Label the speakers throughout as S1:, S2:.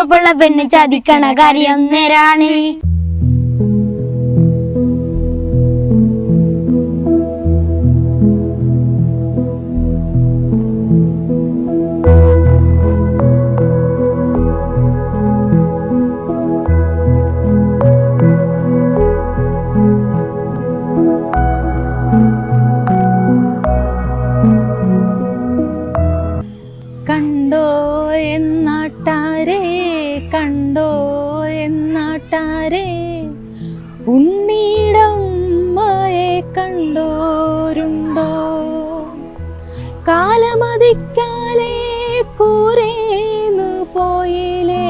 S1: ചുവപ്പുള്ള പെണ്ണ് ചതിക്കണ കാര്യം നേരാണ്.
S2: കണ്ടോ എന്നാട്ടാരേ കാലമതിക്കാലേ കൂരേന്നു പോയിലേ.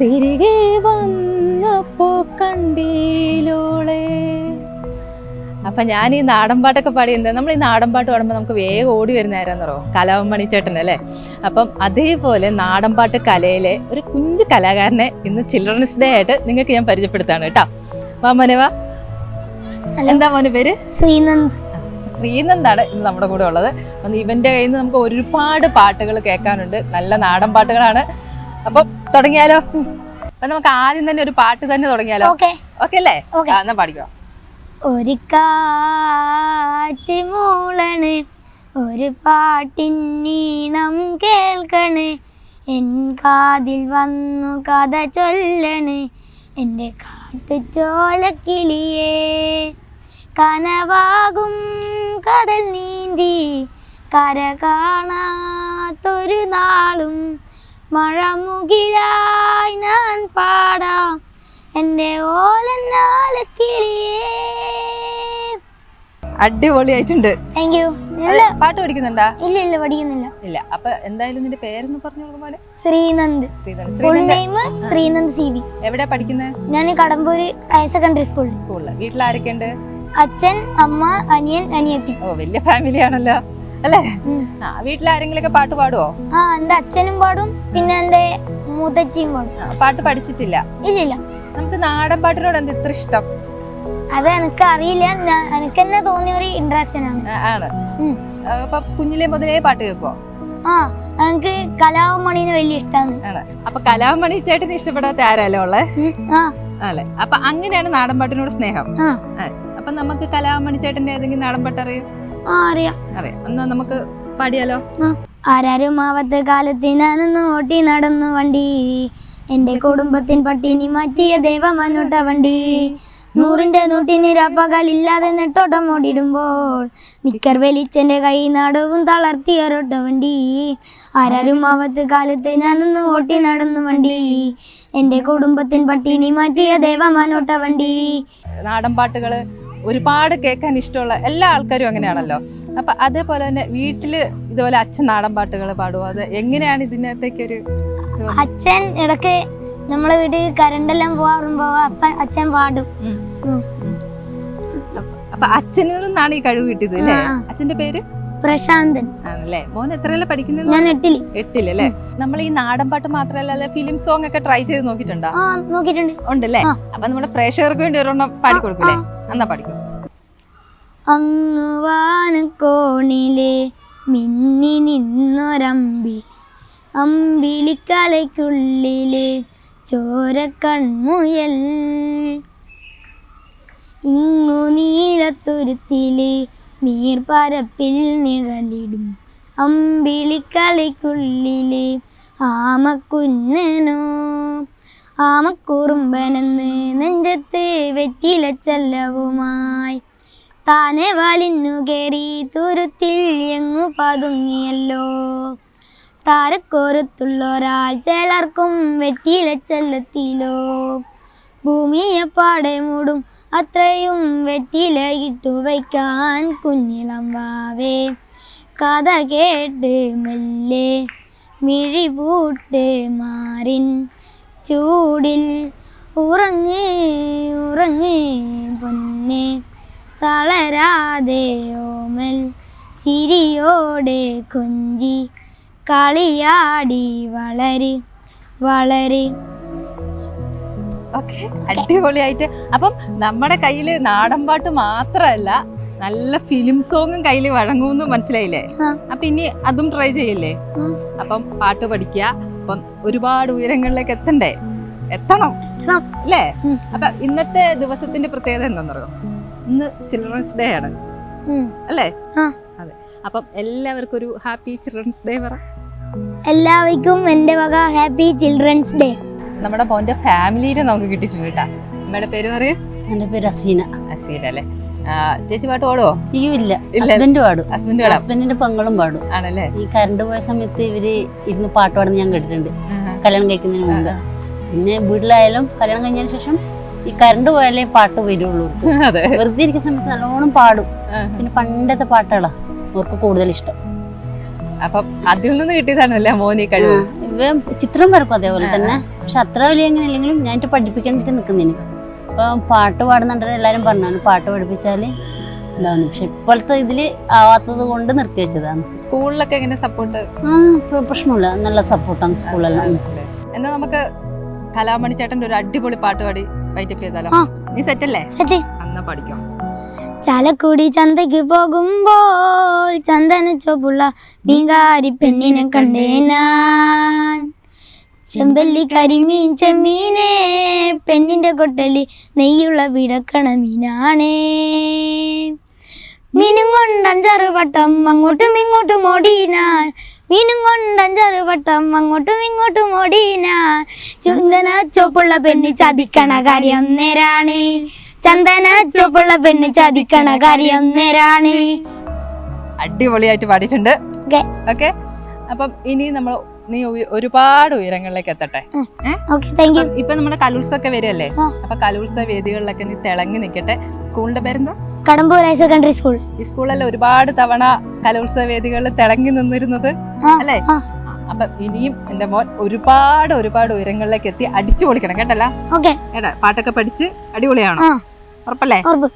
S2: തിരികെ വന്നപ്പോ കണ്ടീലോളേ. അപ്പൊ ഞാൻ ഈ നാടൻപാട്ടൊക്കെ പാടിയത് നമ്മൾ ഈ നാടൻപാട്ട് പാടുമ്പോൾ നമുക്ക് വേഗം ഓടി വരുന്ന ആരാന്നറോ കലാവമണി ചേട്ടൻ അല്ലേ? അപ്പം അതേപോലെ നാടൻപാട്ട് കലയിലെ ഒരു കുഞ്ഞു കലാകാരനെ ഇന്ന് ചിൽഡ്രൻസ് ഡേ ആയിട്ട് നിങ്ങൾക്ക് ഞാൻ പരിചയപ്പെടുത്താണ് കേട്ടോ. വാ മോനെ വാ. എന്താ മോനെ പേര്?
S1: ശ്രീനന്ദ്.
S2: ശ്രീനന്ദാണ് ഇന്ന് നമ്മുടെ കൂടെ ഉള്ളത്? അപ്പം ഇവന്റെ കയ്യിൽ നിന്ന് നമുക്ക് ഒരുപാട് പാട്ടുകൾ കേൾക്കാനുണ്ട്. നല്ല നാടൻ പാട്ടുകളാണ്. അപ്പം തുടങ്ങിയാലോ? അപ്പൊ നമുക്ക് ആദ്യം തന്നെ ഒരു പാട്ട് തന്നെ തുടങ്ങിയാലോ?
S1: ഓക്കെ.
S2: അല്ലേ. എന്നാ പാടിക്കോ.
S1: ഒരു കാറ്റ് മൂളണ് ഒരു പാട്ടിന്നീണം കേൾക്കണ്. എൻ കാതിൽ വന്നു കഥ ചൊല്ലണ് എന്റെ കാട്ടുചോലക്കിളിയേ. കനവാകും കടൽ നീന്തി. കര കാണാത്തൊരു നാളും മഴമുകിലായി ഞാൻ പാടാം. എന്റെ ഓല
S2: അടിപൊളിയായിട്ടുണ്ട്.
S1: താങ്ക് യു
S2: പാട്ട് പഠിക്കുന്നുണ്ടാ?
S1: ഇല്ല ഇല്ല പഠിക്കുന്നില്ല.
S2: ഇല്ല അപ്പൊ എന്തായാലും നിന്റെ പേരെന്ന് പറഞ്ഞു പോലെ
S1: Sreenand. Full name Sreenand. C
S2: എവിടെ പഠിക്കുന്നത്
S1: ഞാൻ കടമ്പൂര് ഹയർ സെക്കൻഡറി സ്കൂളിൽ
S2: സ്കൂളിൽ വീട്ടിൽ ആരൊക്കെ ഉണ്ട്
S1: അച്ഛൻ അമ്മ അനിയൻ അനിയത്തി.
S2: ഓ വലിയ ഫാമിലി ആണല്ലോ. അല്ലേ? ആ വീട്ടിൽ ആരെങ്കിലും ഒക്കെ പാട്ട് പാടുവോ?
S1: ആ എന്റെ അച്ഛനും പാടും പിന്നെ എന്റെ മുതച്ചിയും പാടും.
S2: പാട്ട് പഠിച്ചിട്ടില്ല.
S1: ഇല്ലില്ല ഇല്ല.
S2: നമുക്ക് നാടൻ പാട്ടിനോട് എന്താ ഇത്ര ഇഷ്ടം?
S1: അത് എനിക്ക് അറിയില്ല. എനിക്ക് തന്നെ തോന്നിയ ഒരു ഇന്ററാക്ഷൻ ആണ്.
S2: ആണ്. അപ്പൊ കുഞ്ഞിലെ മുതലേ പാട്ട് കേൾക്കുവോ?
S1: ആ എനിക്ക് കലാമണീനെ വലിയ ഇഷ്ടമാണ്
S2: ആണ്. അപ്പൊ കലാമണി ചേട്ടന് ഇഷ്ടപ്പെടാത്ത ആരാലോ ഉള്ളേ?
S1: ആ.
S2: അല്ലേ അപ്പൊ അങ്ങനെയാണ് നാടൻ പാട്ടിനോട് സ്നേഹം.
S1: ആ,
S2: അപ്പൊ നമുക്ക് കലാമണി ചേട്ടന്റെ ഏതെങ്കിലും നാടൻ അറിയോ?
S1: അറിയാം.
S2: അറിയാം. എന്നാ നമുക്ക് പാടിയാലോ?
S1: ആരാരും ആവത്ത് കാലത്ത് ഓട്ടി നടന്നു വണ്ടി. എന്റെ കുടുംബത്തിൻ പട്ടിണി മാറ്റിയ ദേവമാനോട്ട വണ്ടി. നൂറിന്റെ നൂറ്റിന് രാപ്പകലില്ലാതെ നെട്ടോട്ടം ഓടിടുമ്പോൾ നിക്കർ വലിച്ചെന്റെ കൈ നടവും തളർത്തിയ റൊട്ട വണ്ടി. ആരാരും ആവത്ത് കാലത്ത് ഞാനൊന്ന് ഓട്ടി നടന്നു വണ്ടി. എന്റെ കുടുംബത്തിൻ പട്ടിണി മാറ്റിയ ദേവമാനോട്ട വണ്ടി.
S2: നാടൻ പാട്ടുകൾ ഒരുപാട് കേൾക്കാൻ ഇഷ്ടമുള്ള എല്ലാ ആൾക്കാരും അങ്ങനെയാണല്ലോ. അപ്പൊ അതേപോലെ തന്നെ വീട്ടിൽ ഇതുപോലെ അച്ഛൻ നാടൻ പാട്ടുകൾ പാടുമോ അത് എങ്ങനെയാണ് ഇതിനകത്തേക്ക് ഒരു
S1: അച്ഛൻ ഇടയ്ക്ക് നമ്മളെ വീട്ടിൽ കരണ്ടെല്ലാം പോകാറുമ്പോ അപ്പ അച്ഛൻ പാടും.
S2: അപ്പൊ അച്ഛനിൽ നിന്നാണ് ഈ കഴിവ് കിട്ടിയത് അല്ലേ. അച്ഛന്റെ പേര്?
S1: പ്രശാന്തൻ
S2: ആണല്ലേ. മോൻ എത്രയല്ല പഠിക്കുന്നത്
S1: ഞാൻ എട്ടിൽ.
S2: എട്ടിലല്ലേ നമ്മൾ ഈ നാടൻ പാട്ട് മാത്രമല്ല ഫിലിം സോങ് ഒക്കെ ട്രൈ ചെയ്ത് നോക്കിയിട്ടുണ്ടോ?
S1: നോക്കിയിട്ടുണ്ട്.
S2: ഉണ്ടല്ലേ. അപ്പൊ നമ്മുടെ പ്രേക്ഷകർക്ക് വേണ്ടി ഒരെണ്ണം പാടിക്കൊടുക്കില്ലേ എന്നാ പഠിക്കും
S1: അങ്ങ് വാനക്കോണിലെ മിന്നി നിന്നൊരമ്പി. അമ്പിളിക്കലയ്ക്കുള്ളിലെ ചോരക്കൺമുയൽ. ഇങ്ങു നീലത്തുരുത്തിലെ നീർപ്പരപ്പിൽ നിഴലിടും. അമ്പിളിക്കലയ്ക്കുള്ളിലെ ആമക്കുഞ്ഞനോ. ആമക്കുറുമ്പനെന്ന് നെഞ്ചത്ത് വെറ്റിലച്ചല്ലവുമായി താനെ വാലിന്നു കയറി തുരുത്തിൽ എങ്ങു പതുങ്ങിയല്ലോ. താരക്കോരത്തുള്ളൊരാൾ ചിലർക്കും വെറ്റിലച്ചല്ലത്തിലോ ഭൂമിയെപ്പാടെ മൂടും അത്രയും വെറ്റില ഇട്ടു വയ്ക്കാൻ കുഞ്ഞിളം വാവേ. കഥ കേട്ട് മെല്ലെ മിഴി പൂട്ട് മാറിൻ. ചൂടിൽ ഉറങ്ങ് ഉറങ്ങ് പൊന്നെ. തളരാതെ ഓമൽ ചിരിയോടെ കൊഞ്ചി കളിയാടി വളരെ വളരെ.
S2: ഓക്കെ അടിപൊളിയായിട്ട്. അപ്പം നമ്മുടെ കയ്യിൽ നാടൻ പാട്ട് മാത്രമല്ല നല്ല ഫിലിം സോങ്ങും കയ്യിൽ വഴങ്ങുമെന്ന് മനസ്സിലായില്ലേ? അപ്പം ഇനി അതും ട്രൈ ചെയ്യില്ലേ. അപ്പം പാട്ട് പഠിക്കുക അപ്പം ഒരുപാട് ഉയരങ്ങളിലേക്ക് എത്തണ്ടേ? എത്തണം. അല്ലേ. അപ്പൊ ഇന്നത്തെ ദിവസത്തിന്റെ പ്രത്യേകത എന്താണെന്നറിയോ ഇന്ന് ചിൽഡ്രൻസ് ഡേ ആണ്. അല്ലേ. അതെ. അപ്പം എല്ലാവർക്കും ഒരു ഹാപ്പി ചിൽഡ്രൻസ് ഡേ പറ.
S1: എല്ലാവർക്കും എന്റെ വക ഹാപ്പി ചിൽഡ്രൻസ് ഡേ.
S2: നമ്മുടെ മോന്റെ ഫാമിലിയിൽ നമുക്ക് കിട്ടിയിട്ടുണ്ട് കേട്ടാ. അമ്മയുടെ പേര് പറയൂ.
S3: എന്റെ പേര് അസീന.
S2: അസീന അല്ലേ ചേച്ചി പാട്ട് പാടുവോ?
S3: അയ്യോ ഇല്ല. ഹസ്ബൻഡ് പാടും.
S2: ഹസ്ബൻഡ്
S3: ഹസ്ബൻഡിന്റെ പെങ്ങളും പാടും.
S2: ആണല്ലേ?
S3: ഈ കറണ്ട് പോയ സമയത്ത് ഇവർ ഇരുന്ന് പാട്ട് പാടുന്ന ഞാൻ കേട്ടിട്ടുണ്ട്. കല്യാണം കഴിക്കുന്നതിന് മുമ്പ്. പിന്നെ വീട്ടിലായാലും കല്യാണം കഴിഞ്ഞതിന് ശേഷം ഈ കറണ്ട് പോയാലേ പാട്ട് വരുള്ളൂ. വെറുതെ ഇരിക്കുന്ന സമയത്ത് നല്ലോണം പാടും. പിന്നെ പണ്ടത്തെ പാട്ടുകളാ അവർക്ക് കൂടുതൽ ഇഷ്ടം.
S2: അപ്പൊ അതിൽ നിന്ന് കിട്ടിയതാണല്ലേ മോനി കഴിവ്?
S3: ചിത്രം വരക്കും അതേപോലെ തന്നെ. പക്ഷെ അത്ര വലിയ എങ്ങനെ അല്ലെങ്കിലും ഞാൻ പഠിപ്പിക്കേണ്ടിട്ട് നിൽക്കുന്നതിന്. ഇപ്പൊ പാട്ട് പാടുന്നുണ്ട് എല്ലാരും പറഞ്ഞു. പാട്ട് പഠിപ്പിച്ചാൽ ഇതാണ് പക്ഷെ ഇപ്പോഴത്തെ ഇതിൽ ആവാത്തത് കൊണ്ട് നിർത്തി വെച്ചതാണ്.
S2: സ്കൂളിലൊക്കെ എങ്ങനെ സപ്പോർട്ട്
S3: പ്രശ്നമില്ല. നല്ല സപ്പോർട്ടാണ് സ്കൂളെല്ലാം.
S2: എന്നാ നമുക്ക് കലാമണി ചേട്ടന്റെ ഒരു അടിപൊളി പാട്ട് പാടി വൈറ്റപ്പ് ചെയ്താലോ. നീ സെറ്റ് അല്ലേ?
S1: സെറ്റ്
S2: അന്നാ പഠിക്കാം.
S1: ചാലക്കുടി ചന്തയ്ക്ക് പോകുമ്പോൾ ചന്ദന ചോപ്പുള്ള മീങ്കാരി പെണ്ണിനെ കണ്ടേ ഞാൻ ചെമ്പല്ലി കരിമീൻ ചെമ്മീനെ പെണ്ണിന്റെ കൊട്ടലി നെയ്യുള്ള വിടക്കണ മീനാണേ. മീനും കൊണ്ട് അഞ്ചാറ് വട്ടം അങ്ങോട്ടും ഇങ്ങോട്ടും ഓടിനാൻ മീനും കൊണ്ട് അഞ്ചാറ് വട്ടം അങ്ങോട്ടും ഇങ്ങോട്ടും ഓടിനാൻ ചന്ദന ചോപ്പുള്ള പെണ്ണ് ചതിക്കണ കാര്യം നേരാണേ. ചന്ദന ചോപ്പുള്ള പെണ്ണ് ചതിക്കണ കാര്യം നേരാണേ.
S2: അടിപൊളിയായിട്ട് പാടിയിട്ടുണ്ട്. ഓക്കെ. അപ്പം ഇനി നമ്മൾ നീ ഒരുപാട് ഉയരങ്ങളിലേക്ക് എത്തട്ടെ. ഇപ്പൊ നമ്മുടെ കലോത്സവമൊക്കെ വരികയല്ലേ. അപ്പൊ കലോത്സവ വേദികളിലൊക്കെ നീ തിളങ്ങി നിൽക്കട്ടെ. സ്കൂളിന്റെ പേരെന്താ?
S1: Kadambur higher secondary school.
S2: ഈ സ്കൂളിൽ ഒരുപാട് തവണ കലോത്സവ വേദികളിൽ തിളങ്ങി നിന്നിരുന്നത്? അല്ലേ. അപ്പൊ ഇനിയും എന്റെ മോൻ ഒരുപാട് ഒരുപാട് ഉയരങ്ങളിലേക്ക് എത്തി അടിച്ചു പൊളിക്കണം കേട്ടല്ല? കേട്ടാ? പാട്ടൊക്കെ പഠിച്ച് അടിപൊളിയാണോ. ഉറപ്പല്ലേ?
S1: ഉറപ്പ്.